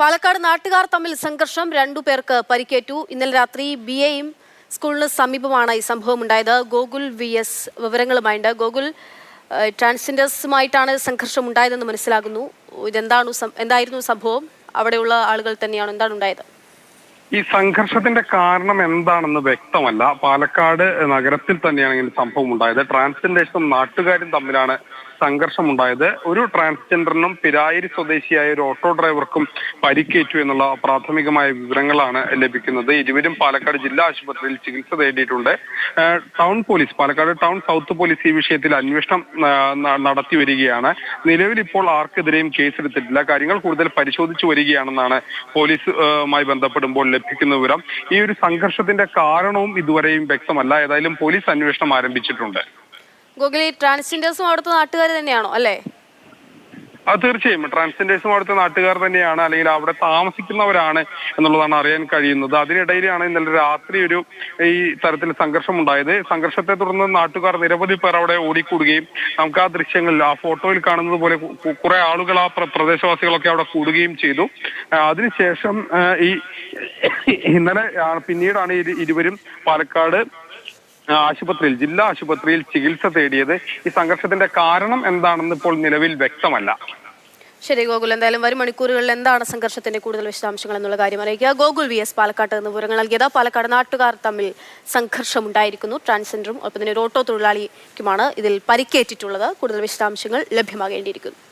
പാലക്കാട് നാട്ടുകാർ തമ്മിൽ സംഘർഷം രണ്ടു പേർക്ക് പരിക്കേറ്റു. ഇന്നലെ രാത്രി ബി എയും സ്കൂളിന് സമീപമാണ് ഈ സംഭവം ഉണ്ടായത്. ഗോകുൽ വി എസ് വിവരങ്ങളുമായുണ്ട്. ഗോകുൽ ട്രാൻസ്ജെൻഡേഴ്സുമായിട്ടാണ് സംഘർഷം ഉണ്ടായതെന്ന് മനസ്സിലാകുന്നു. ഇതെന്താണ് എന്തായിരുന്നു സംഭവം? അവിടെയുള്ള ആളുകൾ തന്നെയാണ്. എന്താണ് ഉണ്ടായത്? ഈ സംഘർഷത്തിന്റെ കാരണം എന്താണെന്ന് വ്യക്തമല്ല. പാലക്കാട് നഗരത്തിൽ തന്നെയാണ് ഇങ്ങനെ സംഭവം ഉണ്ടായത്. ട്രാൻസ്ജെൻഡേഴ്സും നാട്ടുകാരും തമ്മിലാണ് സംഘർഷം ഉണ്ടായത് ഒരു ട്രാൻസ്ജെൻഡറിനും പിരായിരി സ്വദേശിയായ ഒരു ഓട്ടോ ഡ്രൈവർക്കും പരിക്കേറ്റു എന്നുള്ള പ്രാഥമികമായ വിവരങ്ങളാണ് ലഭിക്കുന്നത്. ഇരുവരും പാലക്കാട് ജില്ലാ ആശുപത്രിയിൽ ചികിത്സ തേടിയിട്ടുണ്ട്. Town police Palakkad town south police ഈ വിഷയത്തിൽ അന്വേഷണം നടത്തി വരികയാണ്. നിലവിൽ ഇപ്പോൾ ആർക്കെതിരെയും കേസെടുത്തിട്ടില്ല. കാര്യങ്ങൾ കൂടുതൽ പരിശോധിച്ചു വരികയാണെന്നാണ് പോലീസുമായി ബന്ധപ്പെടുമ്പോൾ ലഭിക്കുന്ന വിവരം. ഈ ഒരു സംഘർഷത്തിന്റെ കാരണവും ഇതുവരെയും വ്യക്തമല്ല. ഏതായാലും പോലീസ് അന്വേഷണം ആരംഭിച്ചിട്ടുണ്ട്. ഗോകുൽ ട്രാൻസ്ജെൻഡേഴ്സും അവിടുത്തെ നാട്ടുകാർ തന്നെയാണോ അല്ലേ? അത് തീർച്ചയായും. ട്രാൻസ്ജെൻഡേഴ്സും അവിടുത്തെ നാട്ടുകാർ തന്നെയാണ് അല്ലെങ്കിൽ അവിടെ താമസിക്കുന്നവരാണ് എന്നുള്ളതാണ് അറിയാൻ കഴിയുന്നത്. അതിനിടയിലാണ് ഇന്നലെ രാത്രി ഒരു ഈ തരത്തിൽ സംഘർഷം ഉണ്ടായത് സംഘർഷത്തെ തുടർന്ന് നാട്ടുകാർ നിരവധി പേർ അവിടെ ഓടിക്കൂടുകയും നമുക്ക് ആ ദൃശ്യങ്ങളിൽ ആ ഫോട്ടോയിൽ കാണുന്നത് പോലെ കുറെ ആളുകൾ ആ പ്ര- പ്രദേശവാസികളൊക്കെ അവിടെ കൂടുകയും ചെയ്തു. ആ, അതിനുശേഷം ഈ ഇന്നലെ ആ, പിന്നീടാണ് ഇരുവരും പാലക്കാട് ആ, ആശുപത്രിയിൽ ജില്ലാ ആശുപത്രിയിൽ ചികിത്സ തേടിയത് ഈ സംഘർഷത്തിന്റെ കാരണം എന്താണെന്ന് ഇപ്പോൾ നിലവിൽ വ്യക്തമല്ല. ശരി ഗോകുൽ. എന്തായാലും വരും മണിക്കൂറുകളിൽ എന്താണ് സംഘർഷത്തിന്റെ കൂടുതൽ വിശദാംശങ്ങൾ എന്നുള്ള കാര്യം അറിയിക്കുക. ഗോകുൽ വി എസ് പാലക്കാട്ട് നിന്ന് വിവരങ്ങൾ നൽകിയത് പാലക്കാട് നാട്ടുകാർ തമ്മിൽ സംഘർഷം ഉണ്ടായിരിക്കുന്നു ട്രാൻസ്ജെൻഡറും ഒപ്പം തന്നെ ഒരു ഓട്ടോ തൊഴിലാളിക്കുമാണ് ഇതിൽ പരിക്കേറ്റിട്ടുള്ളത്. കൂടുതൽ വിശദാംശങ്ങൾ ലഭ്യമാകേണ്ടിയിരിക്കുന്നു.